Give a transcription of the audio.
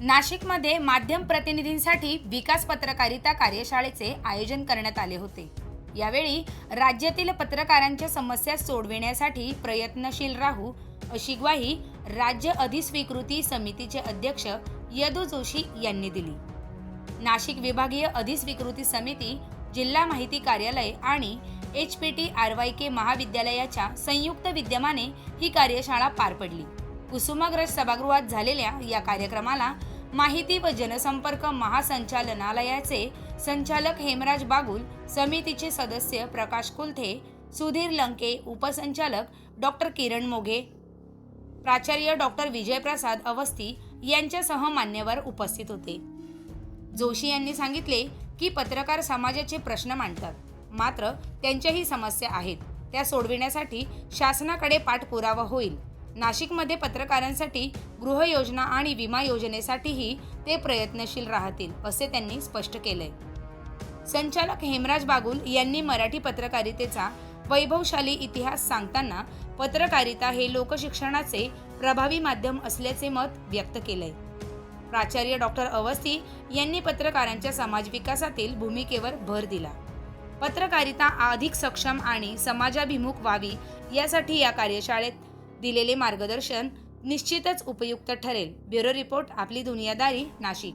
नाशिकमध्ये माध्यम प्रतिनिधींसाठी विकास पत्रकारिता कार्यशाळेचे आयोजन करण्यात आले होते. यावेळी राज्यातील पत्रकारांच्या समस्या सोडविण्यासाठी प्रयत्नशील राहू अशी ग्वाही राज्य अधिस्वीकृती समितीचे अध्यक्ष यदू जोशी यांनी दिली. नाशिक विभागीय अधिस्वीकृती समिती जिल्हा माहिती कार्यालय आणि H P T R Y K महाविद्यालयाच्या संयुक्त विद्यमाने ही कार्यशाळा पार पडली. कुसुमाग्रज सभागृहात झालेल्या या कार्यक्रमाला माहिती व जनसंपर्क महासंचालनालयाचे संचालक हेमराज बागुल समितीचे सदस्य प्रकाश कुलथे सुधीर लंके उपसंचालक डॉक्टर किरण मोघे प्राचार्य डॉक्टर विजयप्रसाद अवस्थी यांच्यासह मान्यवर उपस्थित होते. जोशी यांनी सांगितले की पत्रकार समाजाचे प्रश्न मांडतात. मात्र त्यांच्याही समस्या आहेत. त्या सोडविण्यासाठी शासनाकडे पाठपुरावा होईल. नाशिकमध्ये पत्रकारांसाठी गृहयोजना आणि विमा योजनेसाठीही ते प्रयत्नशील राहतील असे त्यांनी स्पष्ट केलंय संचालक हेमराज बागुल यांनी मराठी पत्रकारितेचा वैभवशाली इतिहास सांगताना पत्रकारिता हे लोकशिक्षणाचे प्रभावी माध्यम असल्याचे मत व्यक्त केलंय प्राचार्य डॉक्टर अवस्थी यांनी पत्रकारांच्या समाज विकासातील भूमिकेवर भर दिला. पत्रकारिता अधिक सक्षम आणि समाजाभिमुख व्हावी यासाठी या कार्यशाळेत दिलेले मार्गदर्शन निश्चितच उपयुक्त ठरेल. ब्युरो रिपोर्ट आपली दुनियादारी नाशिक.